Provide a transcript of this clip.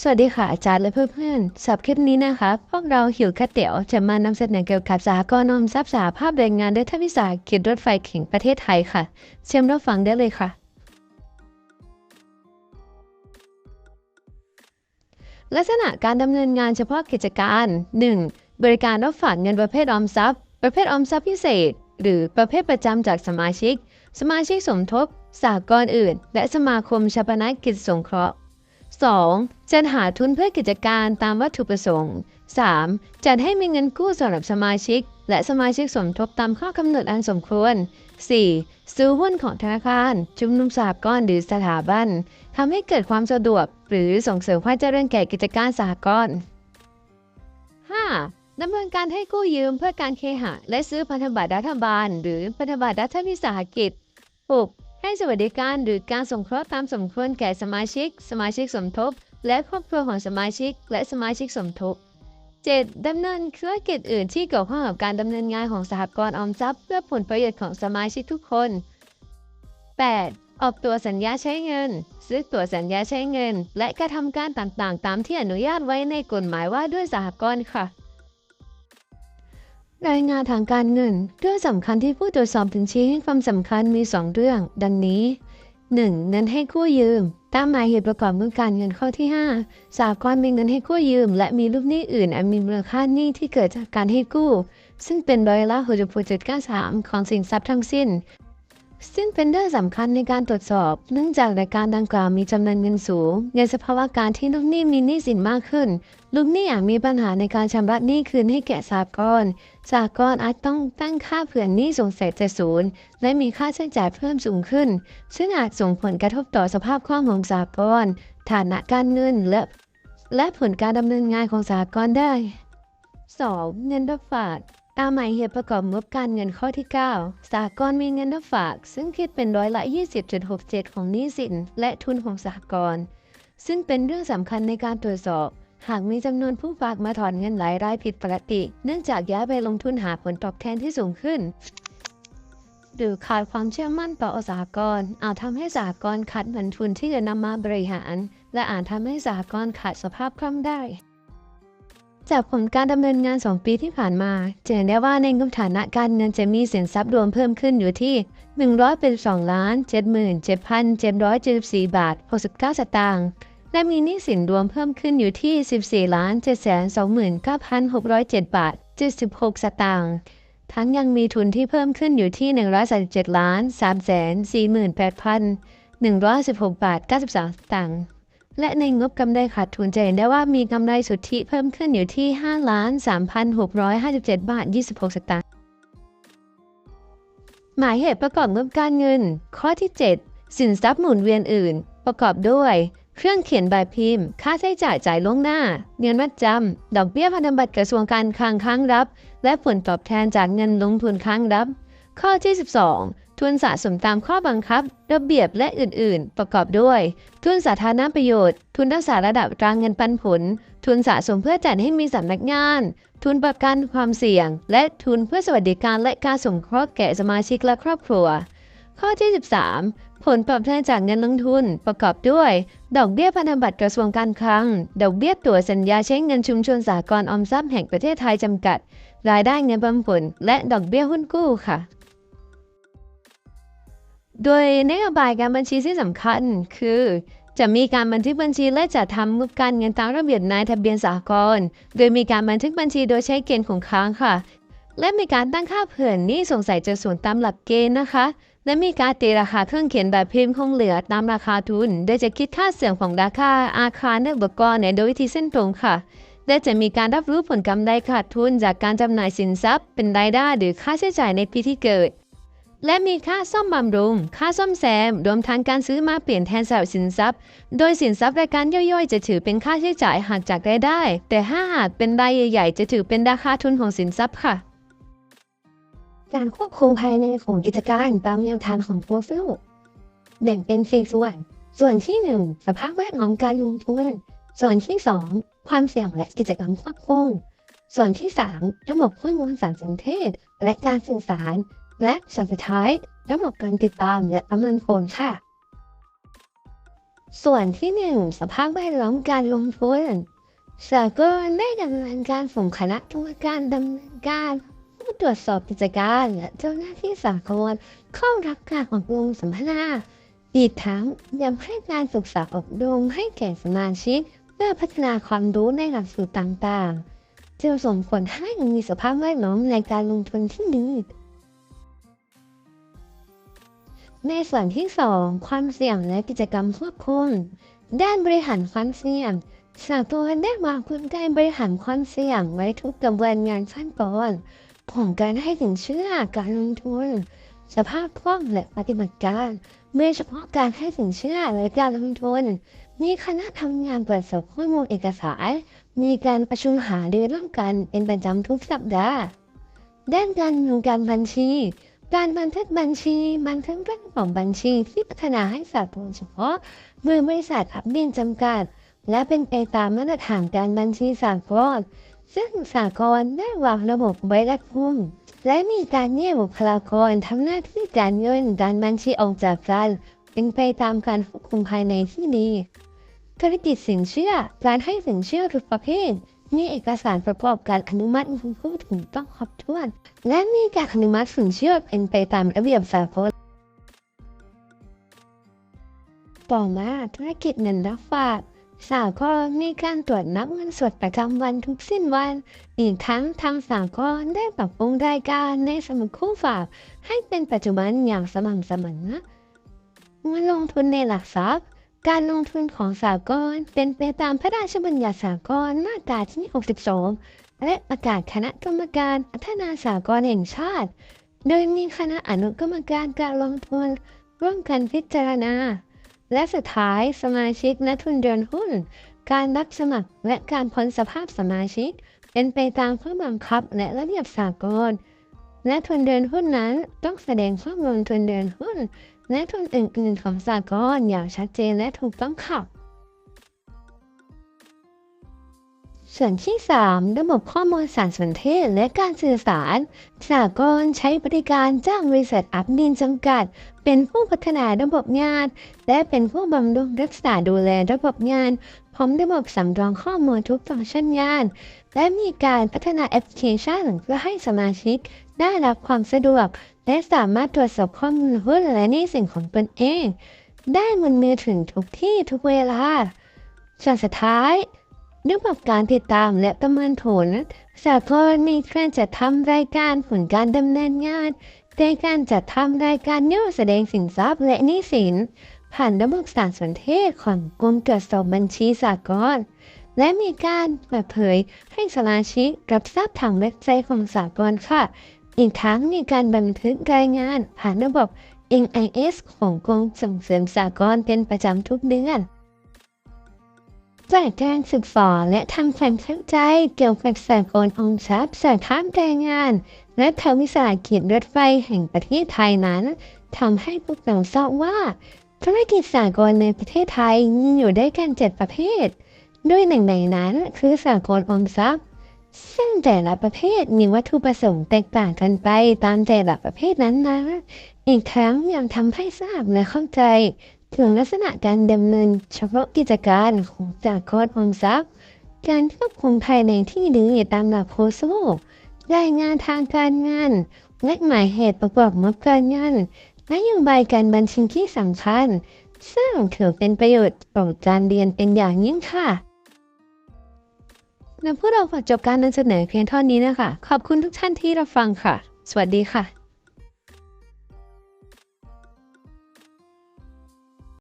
สวัสดีค่ะอาจารย์และเพื่อนๆสำหรับคลิปนี้นะคะ พวกเราหิวคาเตี๋ยวจะมานำเสนอเกี่ยวกับสหกรณ์ออมทรัพย์สหภาพแรงงานและทวิสาหกิจรถไฟแห่งประเทศไทยค่ะ เชิญรับฟังได้เลยค่ะ ลักษณะการดำเนินงานเฉพาะกิจการ 1. บริการรับฝากเงินประเภทออมทรัพย์ ประเภทออมทรัพย์พิเศษ หรือประเภทประจำจากสมาชิก สมาชิกสมทบสหกรณ์อื่น และสมาคมชาปนกิจสงเคราะห์ 2. จัดหาทุนเพื่อกิจการตามวัตถุประสงค์ 3. จัดให้มีเงินกู้สำหรับสมาชิก และสมาชิกสมทบตามข้อกำหนดอันสมควร 4. ซื้อหุ้นของธนาคาร ชุมนุมสหกรณ์หรือสถาบันทำให้เกิดความสะดวก หรือส่งเสริมความเจริญแก่กิจการสหกรณ์ 5. ดำเนินการให้กู้ยืมเพื่อการเคหะ และซื้อพันธบัตรรัฐบาล หรือพันธบัตรรัฐวิสาหกิจ 6. ให้สวัสดิการหรือการสงเคราะห์ตามสมควรแก่สมาชิก สมาชิกสมทบ และครอบครัวของสมาชิก และสมาชิกสมทบ 7. ดำเนินธุรกิจอื่นที่เกี่ยวข้องกับการดำเนินงานของสหกรณ์ออมทรัพย์ เพื่อผลประโยชน์ของสมาชิกทุกคน 8. ออกตัวสัญญาใช้เงิน ซื้อตัวสัญญาใช้เงิน และกระทำการต่างๆ ตามที่อนุญาตไว้ในกฎหมายว่าด้วยสหกรณ์ค่ะ รายงานทางการเงิน เรื่องสำคัญที่ผู้ตรวจสอบถึงชี้ให้ความสำคัญมี 2 เรื่อง ดังนี้ 1. เงินให้กู้ยืม ตามหมายเหตุประกอบเมื่อการเงินข้อที่ 5 สากรณ์มีเงินให้กู้ยืม และมีรูปหนี้อื่นอันมีมูลค่าหนี้ที่เกิดจากการให้กู้ ซึ่งเป็นร้อยละ6.73ของสินทรัพย์ทั้งสิ้น ซึ่งเป็นเรื่องสำคัญในการตรวจสอบ เนื่องจากรายการดังกล่าวมีจำนวนเงินสูง ในสภาวะการที่ลูกหนี้มีหนี้สินมากขึ้น ลูกหนี้อาจมีปัญหาในการชำระหนี้คืนให้แก่สหกรณ์สหกรณ์อาจต้องตั้งค่าเผื่อหนี้สงสัยจะศูนย์และมีค่าใช้จ่ายเพิ่มสูงขึ้น ซึ่งอาจส่งผลกระทบต่อสภาพคล่องของสหกรณ์ฐานะการเงินและและผลการดำเนินงานของสหกรณ์ได้ 2. เงินรับฝาก ตามหมายเหตุประกอบงบการเงินข้อที่ 9สหกรมีเงินรับฝาก ซึ่งคิดเป็นร้อยละ 20.67 ของหนี้สิน และทุนของสหกรซึ่งเป็นเรื่องสำคัญในการตรวจสอบ หากมีจำนวนผู้ฝากมาถอนเงินหลายรายผิดปกติ เนื่องจากย้ายไปลงทุนหาผลตอบแทนที่สูงขึ้น หรือขาดความเชื่อมั่นต่อสหกรอาจทำให้สหกรขาดเงินทุนที่จะนำมาบริหาร และอาจทำให้สหกรขาดสภาพคล่องได้ จากผลการดำเนินงาน 2 ปีที่ผ่านมาจะเห็นได้ว่าในงบฐานะการเงินจะมีสินทรัพย์รวมเพิ่มขึ้นอยู่ที่ 182ล้าน77,774 บาท 69 สตางค์และมีหนี้สินรวมเพิ่มขึ้นอยู่ที่ 14ล้าน729,607 บาท 76 สตางค์ทั้งยังมีทุนที่เพิ่มขึ้นอยู่ที่ 137ล้าน348,116 บาท 93 สตางค์ และในงบกำไรขาดทุนจะเห็นได้ว่ามีกำไรสุทธิเพิ่มขึ้นอยู่ที่ 5 ล้าน 3,657 บาท 26 สตางค์หมายเหตุประกอบงบการเงิน ข้อที่ 7 สินทรัพย์หมุนเวียนอื่น ประกอบด้วย เครื่องเขียนใบพิมพ์ ค่าใช้จ่ายจ่ายล่วงหน้า เงินมัดจำ ดอกเบี้ยพันธบัตรกระทรวงการคลังค้างรับ และผลตอบแทนจากเงินลงทุนค้างรับ ข้อที่ 12 ทุนสะสมตามข้อบังคับ ระเบียบและอื่น ๆ ประกอบด้วย ทุนสาธารณประโยชน์ ทุนรักษาระดับตรางเงินปันผล ทุนสะสมเพื่อจัดให้มีสำนักงาน ทุนประกันความเสี่ยง และทุนเพื่อสวัสดิการและการสงเคราะห์แก่สมาชิกและครอบครัว ข้อที่ 13 ผลตอบแทนจากเงินลงทุนประกอบด้วย ดอกเบี้ยพันธบัตรกระทรวงการคลัง ดอกเบี้ยตั๋วสัญญาใช้เงินชุมชนสากลออมทรัพย์แห่งประเทศไทยจำกัด รายได้เงินปันผล และดอกเบี้ยหุ้นกู้ค่ะ โดยนโยบายการบัญชีที่สำคัญคือ จะมีการบันทึกบัญชีและจัดทำงบการเงินตามระเบียบนายทะเบียนสหกรณ์โดยมีการบันทึกบัญชีโดยใช้เกณฑ์ของค้างค่ะ และมีการตั้งค่าเผื่อนี้สงสัยจะสูญตามหลักเกณฑ์นะคะ และมีการตีราคาเครื่องเขียนแบบพิมพ์คงเหลือตามราคาทุน โดยจะคิดค่าเสื่อมของราคาอาคารและอุปกรณ์เนี่ยโดยวิธีเส้นตรงค่ะและจะมีการรับรู้ผลกำไรขาดทุนจากการจำหน่ายสินทรัพย์ เป็นรายได้หรือค่าใช้จ่ายในปีที่เกิด และมีค่าซ่อมบำรุง ค่าซ่อมแซม รวมทั้งการซื้อมาเปลี่ยนแทนสำหรับสินทรัพย์ โดยสินทรัพย์รายการย่อยๆ จะถือเป็นค่าใช้จ่ายหักจากรายได้ แต่ถ้าหากเป็นรายใหญ่ๆ จะถือเป็นราคาทุนของสินทรัพย์ค่ะ การควบคุมภายในของกิจการตามแนวทางของโปรฟิลแบ่งเป็นสี่ส่วน ส่วนที่หนึ่งสภาพแวดล้อมการลงทุน ส่วนที่สองความเสี่ยงและกิจกรรมควบคุมส่วนที่สามระบบข้อมูลสารสนเทศ และการสื่อสาร และส่วนสุดท้ายระบบการติดตามและประเมินผลค่ะ ส่วนที่หนึ่งสภาพแวดล้อมการลงทุนสากลได้ดำเนินการส่งคณะกรรมการดำเนินการผู้ตรวจสอบกิจการและเจ้าหน้าที่สากลเข้ารับการอบรมสัมมนาอีกทั้งยังให้การศึกษาอบรมให้แก่สมาชิกเพื่อพัฒนาความรู้ในหลักสูตรต่างๆจะส่งผลให้มีสภาพแวดล้อมในการลงทุนที่ดี ในส่วนที่ 2 ความเสี่ยงและกิจกรรมควบคุม ด้านบริหารความเสี่ยงสากลได้วางกลไกบริหารความเสี่ยงไว้ทุกกระบวนการขั้นตอนของการให้สินเชื่อการลงทุน สภาพคล่องและปฏิบัติการโดยเฉพาะการให้สินเชื่อและการลงทุน มีคณะทำงานตรวจสอบข้อมูลเอกสาร มีการประชุมหารือร่วมกันเป็นประจำทุกสัปดาห์ ด้านการเงินการบัญชี การบันทึกบัญชีบันทึกเรื่องของบัญชีที่พัฒนาให้สากลเฉพาะโดยบริษัทอับเบียนจำกัด และเป็นไปตามมาตรฐานการบัญชีสากลซึ่งสากลได้วางระบบไว้รัดกุมและมีการแยกบุคลากรทำหน้าที่การเงินการบัญชีออกจากกันเป็นไปตามการควบคุมภายในที่ดี ธุรกิจสินเชื่อ การให้สินเชื่อทุกประเภท มีเอกสารประกอบการอนุมัติผู้พูดถึงต้องครบถ้วน และมีการอนุมัติสินเชื่อเป็นไปตามระเบียบสากลต่อมาธุรกิจเงินรับฝากสากลมีการตรวจนับเงินสดประจำวันทุกสิ้นวัน อีกทั้งทางสากลได้ปรับปรุงรายการในสมุดคู่ฝากให้เป็นปัจจุบันอย่างสม่ำเสมอเงินลงทุนในหลักทรัพย์ การลงทุนของสากลเป็นไปตามพระราชบัญญัติสากลมาตราที่ 62 และประกาศคณะกรรมการพัฒนาสากลแห่งชาติ โดยมีคณะอนุกรรมการการลงทุนร่วมกันพิจารณา และสุดท้ายสมาชิกและทุนเดินหุ้น การรับสมัครและการพ้นสภาพสมาชิก เป็นไปตามข้อบังคับและระเบียบสากล และทุนเดินหุ้นนั้นต้องแสดงข้อมูลทุนเดินหุ้น และทุนอื่นๆของสากลอย่างชัดเจนและถูกต้องค่ะ ส่วนที่ 3 ระบบข้อมูลสารสนเทศและการสื่อสารสากลใช้บริการจ้างบริษัทอัพดินจำกัด เป็นผู้พัฒนาระบบงาน และเป็นผู้บำรุงรักษาดูแลระบบงานพร้อมระบบสำรองข้อมูลทุกฟังก์ชันงาน และมีการพัฒนาแอปพลิเคชันเพื่อให้สมาชิกได้รับความสะดวก และสามารถตรวจสอบข้อมูลหุ้นและหนี้สินของตนเอง ได้บนมือถึงทุกที่ทุกเวลาส่วนสุดท้าย ระบบการติดตามและประเมินผลสากลมีการจัดทำรายการผลการดำเนินงานในการจัดทำรายการย่อแสดงสินทรัพย์และหนี้สิน ผ่านระบบสารสนเทศของกรมตรวจสอบบัญชีสากลและมีการเปิดเผยให้สมาชิกรับทราบทางเว็บไซต์ของสากลค่ะ อีกทั้งมีการบันทึกรายงานผ่านระบบ NIS ของกรมส่งเสริมสากลเป็นประจำทุกเดือน จากการศึกษาและทำความเข้าใจเกี่ยวกับสากลออมทรัพย์สาขาแรงงาน และทางวิสาหกิจรถไฟแห่งประเทศไทยนั้นทำให้พวกเราทราบว่า ธุรกิจสากลในประเทศไทยมีอยู่ได้กันเจ็ดประเภท ด้วยหนึ่งในนั้นคือสากลออมทรัพย์ ซึ่งแต่ละประเภทมีวัตถุประสงค์แตกต่างกันไปตามแต่ละประเภทนั้นนะอีกทั้งยังทำให้ทราบและเข้าใจ ถึงลักษณะการดำเนินเฉพาะกิจการของจากโคดออมทรัพย์ การควบคุมภายในที่ดีตามหลักโพโซรายงานทางการเงินและหมายเหตุประกอบงบการเงินนโยบายการบัญชีที่สำคัญ ซึ่งถือเป็นประโยชน์ต่อการเรียนเป็นอย่างยิ่งค่ะและพวกเราขอจบการนำเสนอเพียงเท่านี้นะคะ ขอบคุณทุกท่านที่รับฟังค่ะ สวัสดีค่ะ